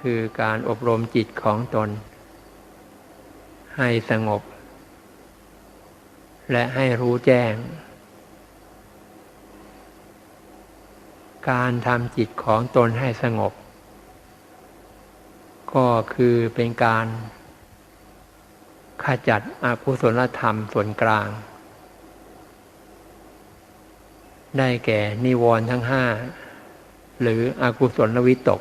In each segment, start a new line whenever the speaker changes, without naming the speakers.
คือการอบรมจิตของตน ให้สงบ และให้รู้แจ้ง การทำจิตของตนให้สงบ ก็คือเป็นการขจัดอกุศลธรรมส่วนกลาง ได้แก่นิวรณ์ทั้งห้า หรืออกุศลวิตก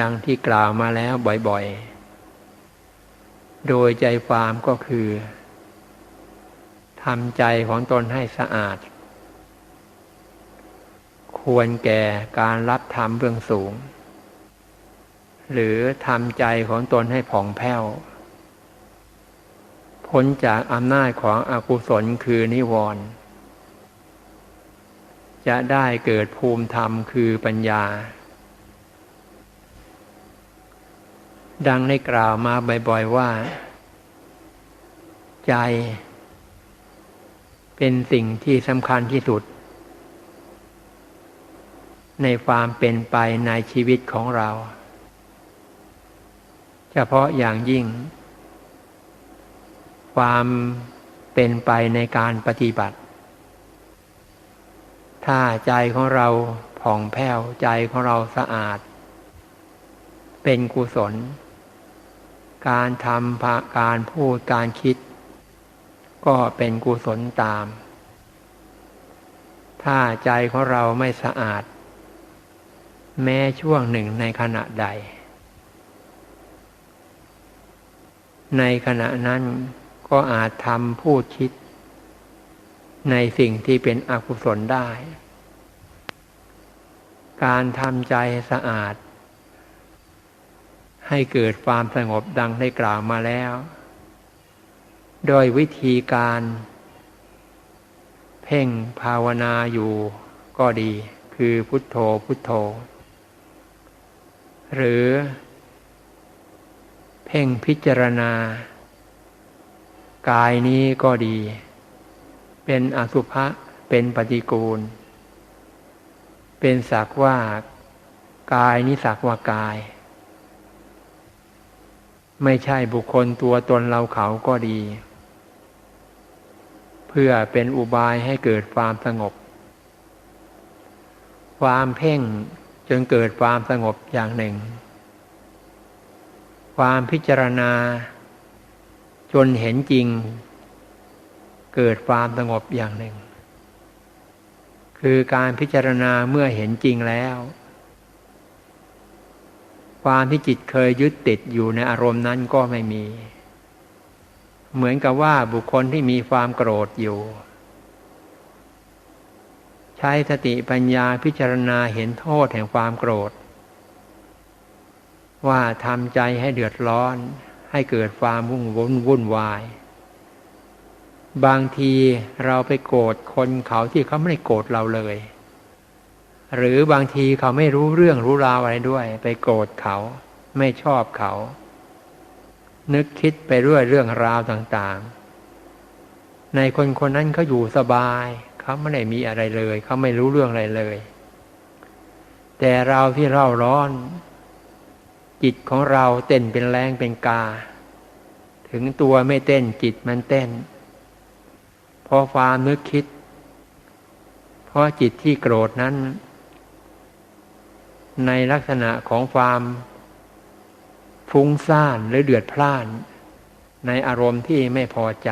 ดังที่กล่าวมาแล้วบ่อยๆ โดยใจความก็คือทำใจของตนให้สะอาด ควรแก่การรับธรรมเบื้องสูง หรือทำใจของตนให้ผ่องแผ้ว พ้นจากอำนาจของอกุศลคือนิวรณ์จะได้เกิดภูมิธรรมคือปัญญา ดังได้กล่าวมาบ่อยๆว่า ใจ เป็นสิ่งที่สำคัญที่สุด ในความเป็นไปในชีวิตของเรา เฉพาะอย่างยิ่ง ความเป็นไปในการปฏิบัติ ถ้าใจของเราผ่องแผ้วใจของเราสะอาด เป็นกุศล การทำการพูดการคิด ก็เป็นกุศลตาม ถ้าใจของเราไม่สะอาด แม้ช่วงหนึ่งในขณะใด ในขณะนั้นก็อาจทำพูดคิด ในสิ่งที่เป็นอกุศลได้ การทำใจสะอาด ให้เกิดความสงบดังได้กล่าวมาแล้ว โดยวิธีการ เพ่งภาวนาอยู่ก็ดี คือพุทโธพุทโธ หรือ เพ่งพิจารณา กายนี้ก็ดี เป็นอสุภะเป็นปฏิกูล เป็นสักว่ากายนี้สักว่ากาย ไม่ใช่บุคคลตัวตนเราเขาก็ดี เพื่อเป็นอุบายให้เกิดความสงบ ความเพ่งจนเกิดความสงบอย่างหนึ่ง ความพิจารณา จนเห็นจริง เกิดความสงบอย่างหนึ่ง คือการพิจารณาเมื่อเห็นจริงแล้ว ความที่จิตเคยยึดติดอยู่ในอารมณ์นั้นก็ไม่มี เหมือนกับว่าบุคคลที่มีความโกรธอยู่ ใช้สติปัญญาพิจารณาเห็นโทษแห่งความโกรธ ว่าทำใจให้เดือดร้อน ให้เกิดความวุ่นวุ่นวุ่นวาย บางทีเราไปโกรธคนเขาที่เขาไม่ได้โกรธเราเลย หรือบางทีเขาไม่รู้เรื่องรู้ราวอะไรด้วย ไปโกรธเขาไม่ชอบเขา นึกคิดไปเรื่อยเรื่องราวต่างๆ ในคนคนนั้นเขาอยู่สบาย เขาไม่ได้มีอะไรเลย เขาไม่รู้เรื่องอะไรเลย แต่เราที่เร่าร้อน จิตของเราเต้นเป็นแรงเป็นกา ถึงตัวไม่เต้นจิตมันเต้นพอความนึกคิด เพราะจิตที่โกรธนั้น ในลักษณะของความฟุ้งซ่านหรือเดือดพล่าน ในอารมณ์ที่ไม่พอใจ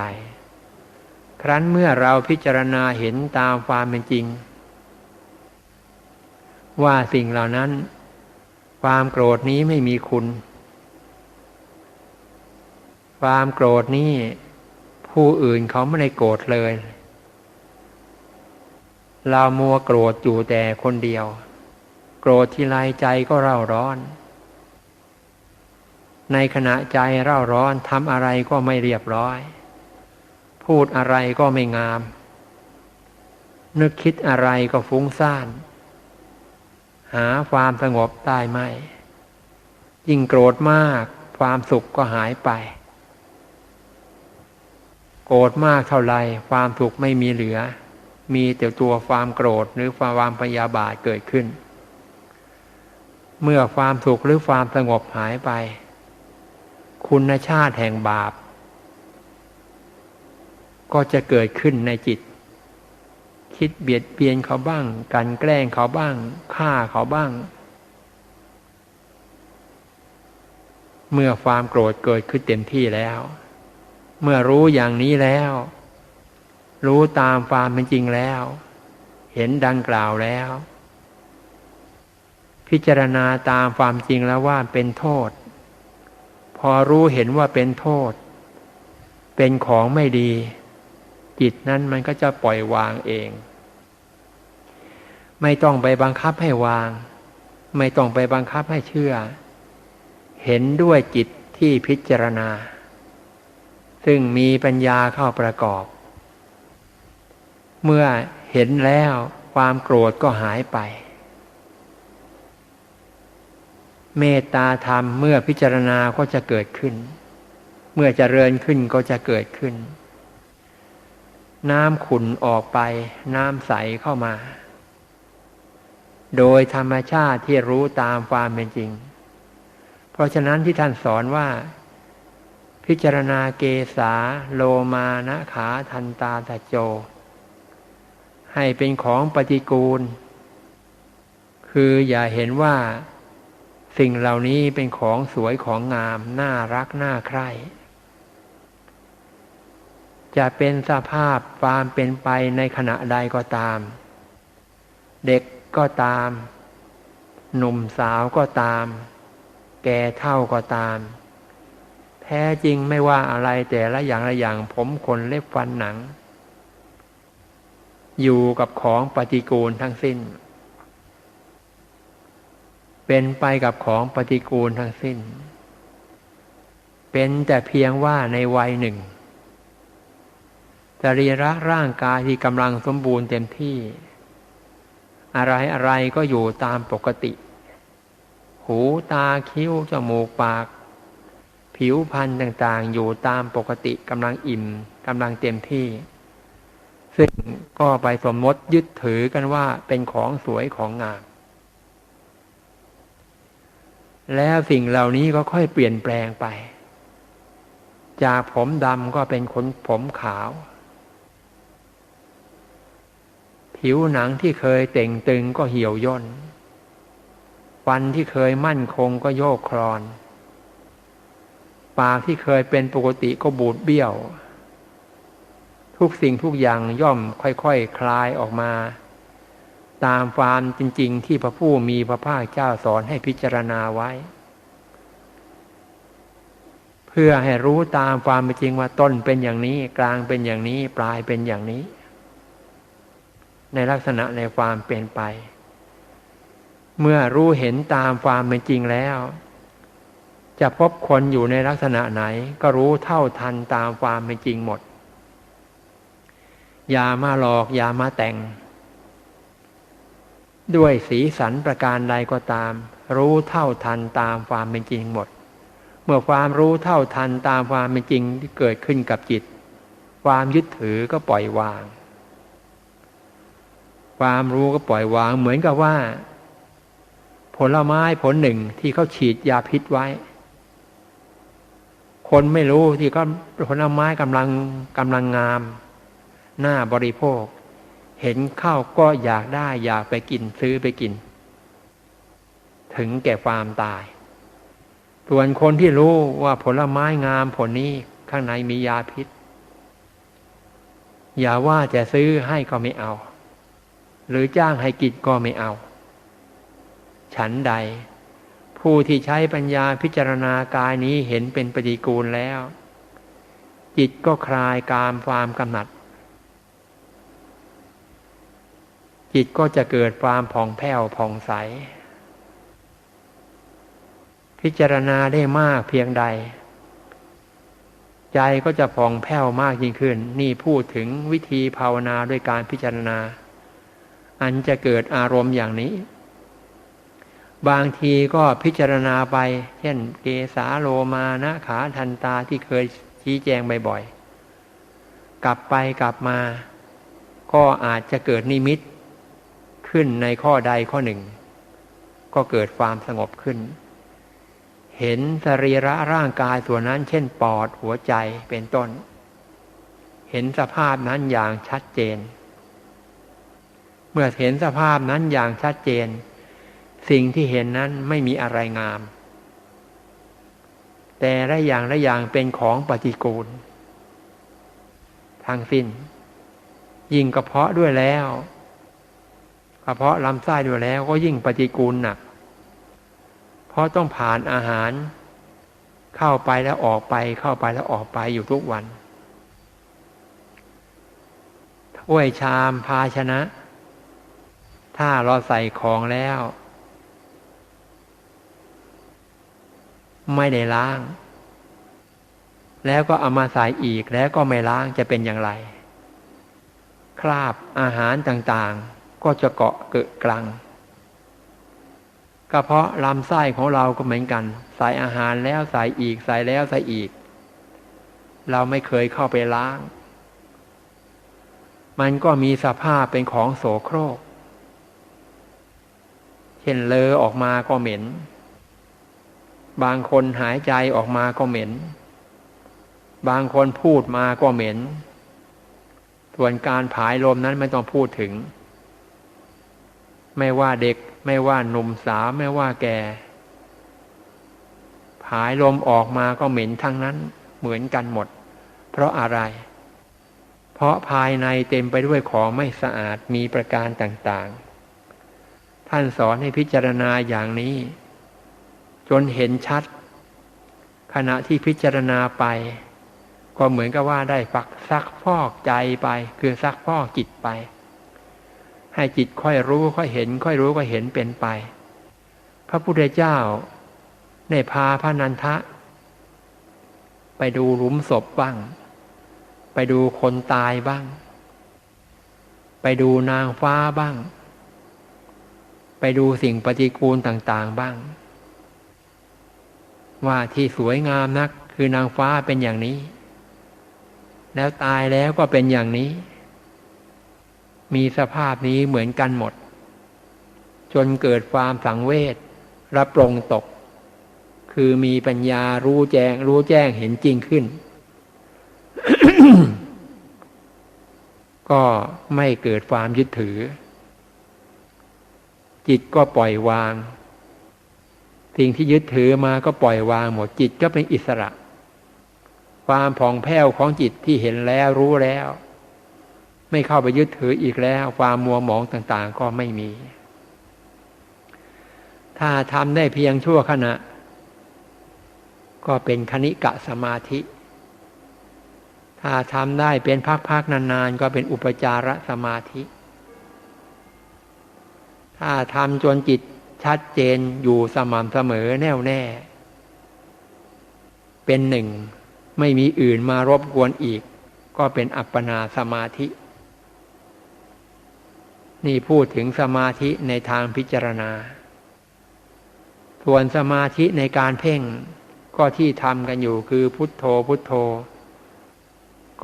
ครั้นเมื่อเราพิจารณาเห็นตามความเป็นจริง ว่าสิ่งเหล่านั้น ความโกรธนี้ไม่มีคุณ ความโกรธนี้ผู้อื่นเขาไม่ได้โกรธเลย เรามัวโกรธอยู่แต่คนเดียว รธทีไรใจก็เร่าร้อน ในขณะใจเร่าร้อนทำอะไรก็ไม่เรียบร้อย พูดอะไรก็ไม่งาม นึกคิดอะไรก็ฟุ้งซ่าน หาความสงบได้ไหม ยิ่งโกรธมากความสุขก็หายไป โกรธมากเท่าไรความสุขไม่มีเหลือ มีแต่ตัวความโกรธหรือความพยาบาทเกิดขึ้น เมื่อความสุขหรือความสงบหายไป คุณชาติแห่งบาป ก็จะเกิดขึ้นในจิต คิดเบียดเบียนเขาบ้าง กันแกล้งเขาบ้างฆ่าเขาบ้าง เมื่อความโกรธเกิดขึ้นเต็มที่แล้ว เมื่อรู้อย่างนี้แล้ว รู้ตามความเป็นจริงแล้ว เห็นดังกล่าวแล้ว พิจารณาตามความจริงแล้วว่าเป็นโทษ พอรู้เห็นว่าเป็นโทษ เป็นของไม่ดี จิตนั้นมันก็จะปล่อยวางเอง ไม่ต้องไปบังคับให้วาง ไม่ต้องไปบังคับให้เชื่อ เห็นด้วยจิตที่พิจารณา ซึ่งมีปัญญาเข้าประกอบ เมื่อเห็นแล้วความโกรธก็หายไป เมตตาธรรมเมื่อพิจารณาก็จะเกิดขึ้น เมื่อเจริญขึ้นก็จะเกิดขึ้น น้ำขุนออกไป น้ำใสเข้ามา โดยธรรมชาติที่รู้ตามความเป็นจริง เพราะฉะนั้นที่ท่านสอนว่า พิจารณาเกสาโลมานะขาทันตาตะโจ ให้เป็นของปฏิกูล คืออย่าเห็นว่า สิ่งเหล่านี้เป็นของสวยของงาม น่ารัก น่าใคร่จะเป็นสภาพความเป็นไปในขณะใดก็ตาม เด็กก็ตาม หนุ่มสาวก็ตาม แก่เท่าก็ตาม แท้จริงไม่ว่าอะไรแต่ละอย่างละอย่างผมขนเล็บฟันหนัง อยู่กับของปฏิกูลทั้งสิ้น เป็นไปกับของปฏิกูลทั้งสิ้น เป็นแต่เพียงว่าในวัยหนึ่งจรีระร่างกายที่กำลังสมบูรณ์เต็มที่ อะไรอะไรก็อยู่ตามปกติ หูตาคิ้วจมูกปาก ผิวพรรณต่างๆ อยู่ตามปกติกำลังอิ่มกำลังเต็มที่ ซึ่งก็ไปสมมติยึดถือกันว่าเป็นของสวยของงาม แล้วสิ่งเหล่านี้ก็ค่อยเปลี่ยนแปลงไป จากผมดำก็เป็นขนผมขาว ผิวหนังที่เคยเต่งตึงก็เหี่ยวย่น ฟันที่เคยมั่นคงก็โยกคลอน ปากที่เคยเป็นปกติก็บูดเบี้ยว ทุกสิ่งทุกอย่างย่อมค่อยๆคคลายออกมา ตามความจริง ๆ ที่พระผู้มีพระภาคเจ้าสอนให้พิจารณาไว้ เพื่อให้รู้ตามความเป็นจริงว่าต้นเป็นอย่างนี้ กลางเป็นอย่างนี้ปลายเป็นอย่างนี้ ในลักษณะในความเป็นไป เมื่อรู้เห็นตามความเป็นจริงแล้ว จะพบคนอยู่ในลักษณะไหน ก็รู้เท่าทันตามความเป็นจริงหมดอย่ามาหลอกอย่ามาแต่ง ด้วยสีสันประการใดก็ตาม รู้เท่าทันตามความเป็นจริงหมด เมื่อความรู้เท่าทันตามความเป็นจริงที่เกิดขึ้นกับจิต ความยึดถือก็ปล่อยวาง ความรู้ก็ปล่อยวางเหมือนกับว่า ผลไม้ผลหนึ่งที่เขาฉีดยาพิษไว้ คนไม่รู้ที่ก็ผลไม้กำลังกำลังงาม หน้าบริโภค เห็นข้าวก็อยากได้อยากไปกินซื้อไปกิน ถึงแก่ความตาย ส่วนคนที่รู้ว่าผลไม้งามผลนี้ข้างในมียาพิษ อย่าว่าจะซื้อให้ก็ไม่เอา หรือจ้างให้กินก็ไม่เอา ฉันใด ผู้ที่ใช้ปัญญาพิจารณากายนี้เห็นเป็นปฏิกูลแล้ว จิตก็คลายกามความกำหนัด จิตก็จะเกิดความผ่องแผ้วผ่องใส พิจารณาได้มากเพียงใด ใจก็จะผ่องแผ้วมากยิ่งขึ้น นี่พูดถึงวิธีภาวนาด้วยการพิจารณา อันจะเกิดอารมณ์อย่างนี้ บางทีก็พิจารณาไป เช่น เกสาโลมานะขาทันตาที่เคยชี้แจงบ่อยๆกลับไปกลับมา ก็อาจจะเกิดนิมิต ขึ้นในข้อใดข้อหนึ่ง ก็เกิดความสงบขึ้น เห็นสรีระร่างกายส่วนนั้น เช่นปอดหัวใจเป็นต้น เห็นสภาพนั้นอย่างชัดเจน เมื่อเห็นสภาพนั้นอย่างชัดเจน สิ่งที่เห็นนั้นไม่มีอะไรงาม แต่ละอย่างละอย่างเป็นของปฏิกูลทางสิ้น ยิ่งกระเพาะด้วยแล้ว เพาะลำไส้ด้วยแล้วก็ยิ่งปฏิกูลหนัก เพราะต้องผ่านอาหาร เข้าไปแล้วออกไปเข้าไปแล้วออกไปอยู่ทุกวันถ้วยชามภาชนะ ถ้าเราใส่ของแล้ว ไม่ได้ล้าง แล้วก็เอามาใส่อีกแล้วก็ไม่ล้างจะเป็นอย่างไร คราบอาหารต่างๆ ก็จะเกาะเกิดกลังก็เพราะลำไส้ของเราก็เหมือนกัน ใส่อาหารแล้วใส่อีกใส่แล้วใส่อีก เราไม่เคยเข้าไปล้าง มันก็มีสภาพเป็นของโสโครก เช่นเลอออกมาก็เหม็น บางคนหายใจออกมาก็เหม็น บางคนพูดมาก็เหม็น ส่วนการผายลมนั้นไม่ต้องพูดถึง ไม่ว่าเด็ก ไม่ว่าหนุ่มสาวไม่ว่าแก่ผายลมออกมาก็เหม็นทั้งนั้นเหมือนกันหมด เพราะอะไร เพราะภายในเต็มไปด้วยของไม่สะอาดมีประการต่างๆ ท่านสอนให้พิจารณาอย่างนี้ จนเห็นชัด ขณะที่พิจารณาไป ก็เหมือนกับว่าได้ฝักซักฟอกใจไป คือซักฟอกจิตไป ให้จิตค่อยรู้ค่อยเห็น ค่อยรู้ค่อยเห็นเป็นไป พระพุทธเจ้าได้พาพระนันทะ ไปดูหลุมศพบ้าง ไปดูคนตายบ้าง ไปดูนางฟ้าบ้าง ไปดูสิ่งปฏิกูลต่างๆบ้าง ว่าที่สวยงามนักคือนางฟ้าเป็นอย่างนี้ แล้วตายแล้วก็เป็นอย่างนี้ มีสภาพนี้เหมือนกันหมด จนเกิดความสังเวชรับปรงตก คือมีปัญญารู้แจ้ง รู้แจ้งเห็นจริงขึ้น ก็ไม่เกิดความยึดถือ จิตก็ปล่อยวางสิ่งที่ยึดถือมาก็ปล่อยวางหมดจิตก็เป็นอิสระ ความผ่องแผ้วของจิตที่เห็นแล้วรู้แล้ว ไม่เข้าไปยึดถืออีกแล้ว ความมัวหมองต่างๆ ก็ไม่มี ถ้าทำได้เพียงชั่วขณะ ก็เป็นคณิกะสมาธิ ถ้าทำได้เป็นพักๆนานๆ ก็เป็นอุปจารสมาธิ ถ้าทำจนจิตชัดเจนอยู่สม่ำเสมอแน่วแน่ เป็นหนึ่งไม่มีอื่นมารบกวนอีก ก็เป็นอัปปนาสมาธิ นี่พูดถึงสมาธิในทางพิจารณา ส่วนสมาธิในการเพ่งก็ที่ทำกันอยู่คือพุทโธพุทโธ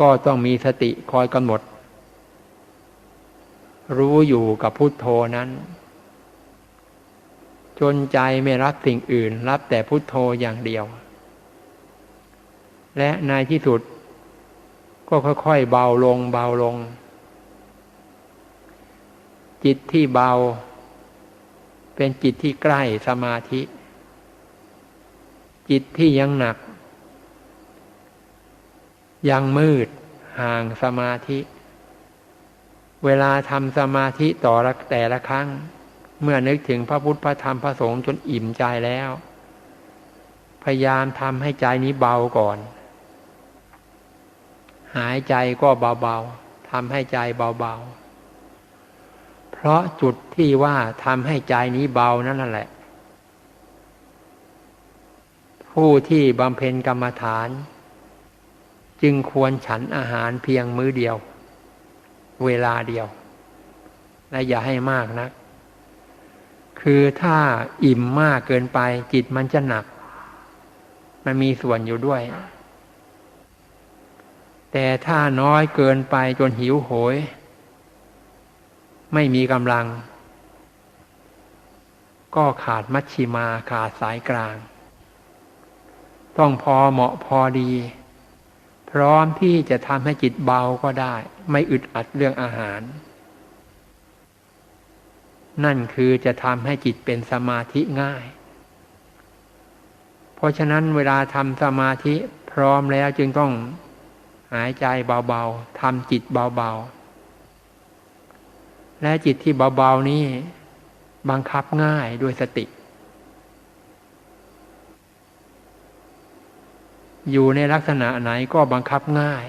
ก็ต้องมีสติคอยกำหนด รู้อยู่กับพุทโธนั้น จนใจไม่รับสิ่งอื่น รับแต่พุทโธอย่างเดียว และในที่สุด ก็ค่อยๆเบาลงเบาลง จิตที่เบา เป็นจิตที่ใกล้สมาธิ จิตที่ยังหนัก ยังมืดห่างสมาธิ เวลาทำสมาธิต่อแต่ละครั้ง เมื่อนึกถึงพระพุทธพระธรรมพระสงฆ์จนอิ่มใจแล้ว พยายามทำให้ใจนี้เบาก่อน หายใจก็เบาๆทำให้ใจเบาๆ เพราะจุดที่ว่าทำให้ใจนี้เบานั่นแหละ ผู้ที่บำเพ็ญกรรมฐาน จึงควรฉันอาหารเพียงมื้อเดียว เวลาเดียว และอย่าให้มากนะักคือถ้าอิ่มมากเกินไปจิตมันจะหนัก มันมีส่วนอยู่ด้วย แต่ถ้าน้อยเกินไปจนหิวโหย ไม่มีก็ขาดมัชชิมาขาดสายกลาง ต้องพอเหมาะพอดี พร้อมที่จะทำให้จิตเบาก็ได้ ไม่อึดอัดเรื่องอาหาร นั่นคือจะทำให้จิตเป็นสมาธิง่าย เพราะฉะนั้นเวลาทำสมาธิพร้อมแล้วจึงต้องหายใจเบาๆทำจิตเบาๆ และจิตที่เบาๆนี้บังคับง่ายด้วยสติ อยู่ในลักษณะไหนก็บังคับง่าย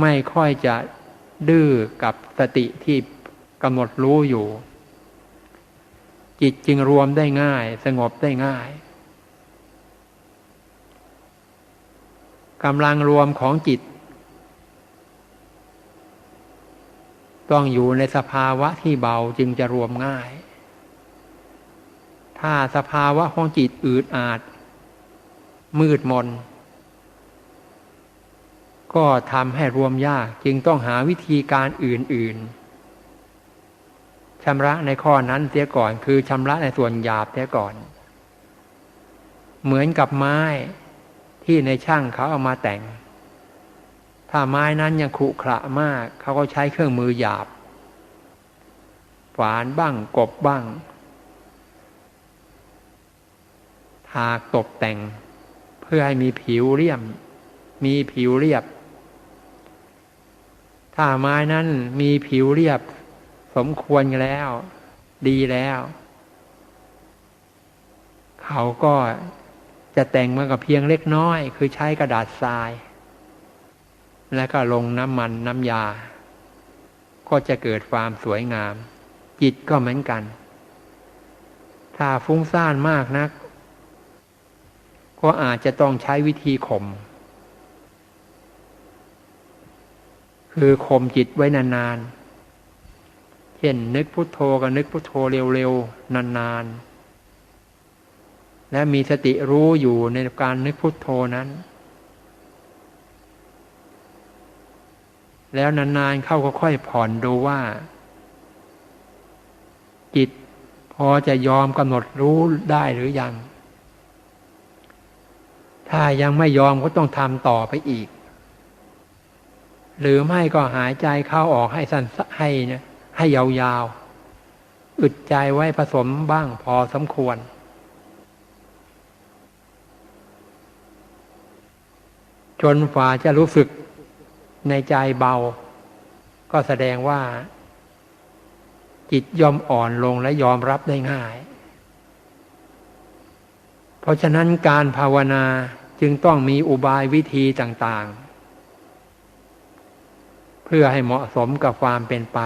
ไม่ค่อยจะดื้อกับสติที่กำหนดรู้อยู่ จิตจึงรวมได้ง่าย สงบได้ง่าย กำลังรวมของจิต ต้องอยู่ในสภาวะที่เบาจึงจะรวมง่าย ถ้าสภาวะของจิตอืดอาด มืดมน ก็ทำให้รวมยากจึงต้องหาวิธีการอื่น ๆชำระในข้อนั้นเสียก่อนคือชำระในส่วนหยาบเสียก่อน เหมือนกับไม้ ที่ในช่างเขาเอามาแต่ง ถ้าไม้นั้นยังขรุขระมาก เขาก็ใช้เครื่องมือหยาบ ฝานบ้างกบบ้าง ทาตกแต่ง เพื่อให้มีผิวเรียบมีผิวเรียบ ถ้าไม้นั้นมีผิวเรียบ สมควรแล้ว ดีแล้ว เขาก็ จะแต่งมันกับเพียงเล็กน้อย คือใช้กระดาษทราย แล้วก็ลงน้ำมันน้ำยา ก็จะเกิดความสวยงาม จิตก็เหมือนกัน ถ้าฟุ้งซ่านมากนัก ก็อาจจะต้องใช้วิธีข่มคือข่มจิตไว้นานๆ เช่นนึกพุโทโธกับนึกพุโทโธเร็วๆ นานๆ และมีสติรู้อยู่ในการนึกพุโทโธนั้น แล้วนานๆเข้าก็ค่อยผ่อนดูว่า จิตพอจะยอมกำหนดรู้ได้หรือยัง ถ้ายังไม่ยอมก็ต้องทำต่อไปอีก หรือไม่ก็หายใจเข้าออกให้สั้นให้นี่ยให้ยาวๆ อึดใจไว้ผสมบ้างพอสมควร จนฝ่าจะรู้สึกในใจเบา ก็แสดงว่า จิตยอมอ่อนลงและยอมรับได้ง่าย เพราะฉะนั้นการภาวนาจึงต้องมีอุบายวิธีต่างๆ เพื่อให้เหมาะสมกับความเป็นไป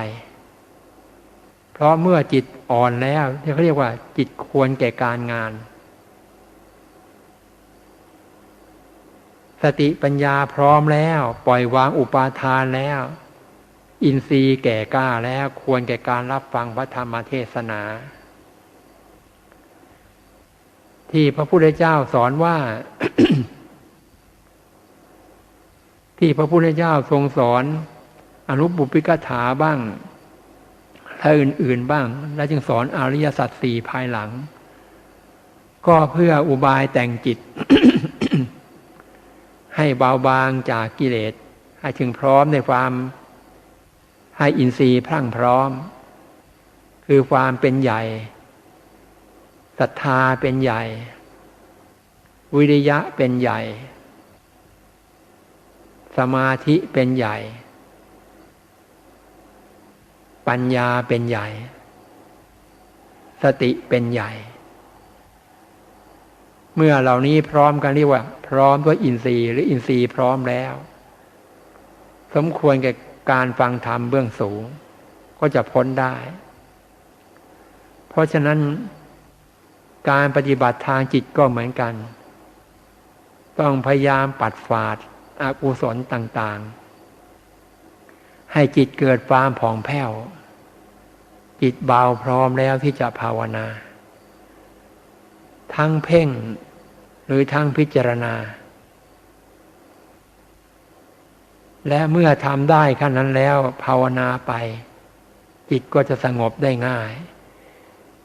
เพราะเมื่อจิตอ่อนแล้วที่เขาเรียกว่า จิตควรแก่การงาน สติปัญญาพร้อมแล้ว ปล่อยวางอุปาทานแล้ว อินทรีย์แก่กล้าแล้วควรแก่การรับฟังพระธรรมเทศนา ที่พระพุทธเจ้าสอนว่า ที่พระพุทธเจ้าทรงสอน อนุบุปิกถาบ้างและอื่น ๆบ้าง และจึงสอนอริยสัจสี่ภายหลัง ก็เพื่ออุบายแต่งจิต ให้เบาบางจากกิเลส ให้ถึงพร้อมในความให้อินทรีย์พรั่งพร้อม คือความเป็นใหญ่ศรัทธาเป็นใหญ่ วิริยะเป็นใหญ่ สมาธิเป็นใหญ่ ปัญญาเป็นใหญ่ สติเป็นใหญ่ เมื่อเหล่านี้พร้อมกันเรียกว่า พร้อมด้วยอินทรีย์ หรืออินทรีย์พร้อมแล้ว สมควรแก่การฟังธรรมเบื้องสูง ก็จะพ้นได้ เพราะฉะนั้นการปฏิบัติทางจิตก็เหมือนกัน ต้องพยายามปัดฝาดอากุศลต่างๆ ให้จิตเกิดความผ่องแผ้ว จิตเบาพร้อมแล้วที่จะภาวนา ทั้งเพ่ง หรือทั้งพิจารณา และเมื่อทำได้ขั้นนั้นแล้วภาวนาไป จิตก็จะสงบได้ง่าย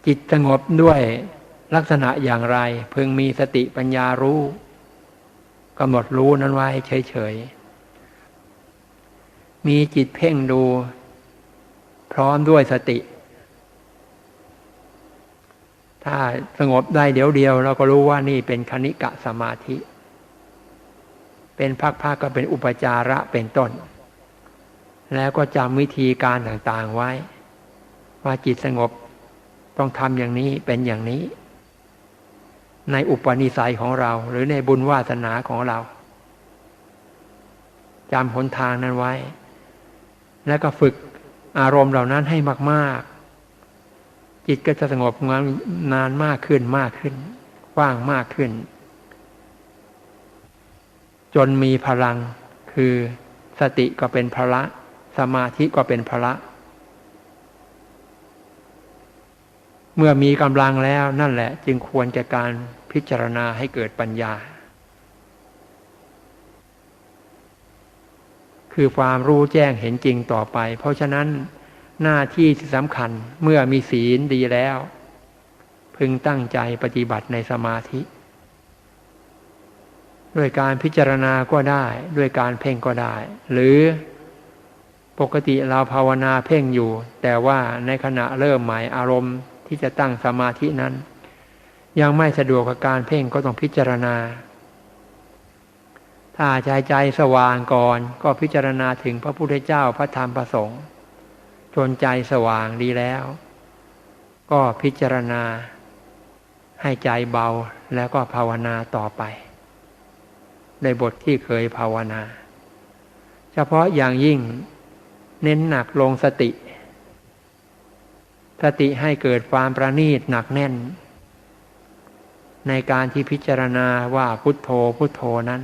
จิตสงบด้วยลักษณะอย่างไรพึงมีสติปัญญารู้กำหนดรู้นั้นไว้เฉยๆ มีจิตเพ่งดู พร้อมด้วยสติ ถ้าสงบได้เดี๋ยวเดียว เราก็รู้ว่านี่เป็นคณิกะสมาธิ เป็นภาคๆกก็เป็นอุปจาระเป็นต้น แล้วก็จำวิธีการต่างๆไว้ ว่าจิตสงบต้องทำอย่างนี้เป็นอย่างนี้ ในอุปนิสัยของเรา หรือในบุญวาสนาของเราจำหนทางนั้นไว้ แล้วก็ฝึกอารมณ์เหล่านั้นให้มาก ๆ จิตก็จะสงบงานนานมากขึ้นมากขึ้นกว้างมากขึ้น จนมีพลังคือสติก็เป็นพละ สมาธิก็เป็นพละ เมื่อมีกำลังแล้วนั่นแหละ จึงควรแก่การพิจารณาให้เกิดปัญญา คือความรู้แจ้งเห็นจริงต่อไป เพราะฉะนั้น หน้าที่ที่สำคัญเมื่อมีศีลดีแล้ว พึงตั้งใจปฏิบัติในสมาธิ ด้วยการพิจารณาก็ได้ ด้วยการเพ่งก็ได้ หรือปกติเราภาวนาเพ่งอยู่ แต่ว่าในขณะเริ่มหมายอารมณ์ที่จะตั้งสมาธินั้น ยังไม่สะดวกกับการเพ่งก็ต้องพิจารณา ถ้าใจใจสว่างก่อนก็พิจารณาถึงพระพุทธเจ้าพระธรรมพระสงฆ์ จนใจสว่างดีแล้ว ก็พิจารณา ให้ใจเบาแล้วก็ภาวนาต่อไป ในบทที่เคยภาวนา เฉพาะอย่างยิ่งเน้นหนักลงสติ สติให้เกิดความประณีตหนักแน่น ในการที่พิจารณาว่าพุทโธพุทโธนั้น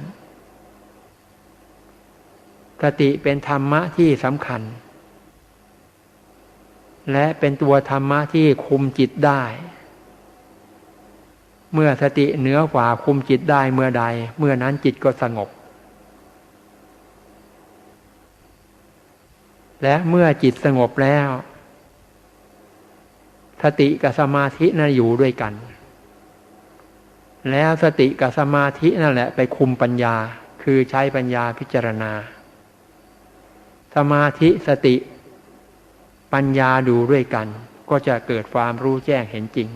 สติเป็นธรรมะที่สำคัญ และเป็นตัวธรรมะที่คุมจิตได้ เมื่อสติเหนือกว่าคุมจิตได้เมื่อใด เมื่อนั้นจิตก็สงบ และเมื่อจิตสงบแล้ว สติกับสมาธินั่นอยู่ด้วยกัน แล้วสติกับสมาธินั่นแหละไปคุมปัญญาคือใช้ปัญญาพิจารณา สมาธิสติ ปัญญาดูด้วยกัน ก็จะเกิดความรู้แจ้งเห็นจริง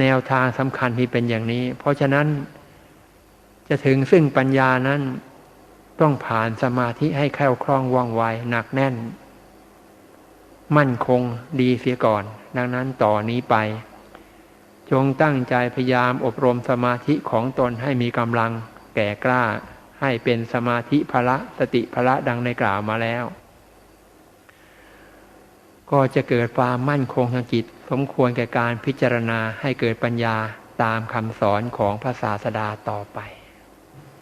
แนวทางสำคัญที่เป็นอย่างนี้ เพราะฉะนั้น จะถึงซึ่งปัญญานั้น ต้องผ่านสมาธิให้แคล่วคล่องว่องไวหนักแน่น มั่นคงดีเสียก่อน ดังนั้นต่อนนี้ไป จงตั้งใจพยายามอบรมสมาธิของตนให้มีกำลังแก่กล้าให้เป็นสมาธิพละสติพละดังในกล่าวมาแล้ว ก็จะเกิดความมั่นคงทางจิต สมควรแก่การพิจารณาให้เกิดปัญญาตามคำสอนของพระศาสดาต่อไป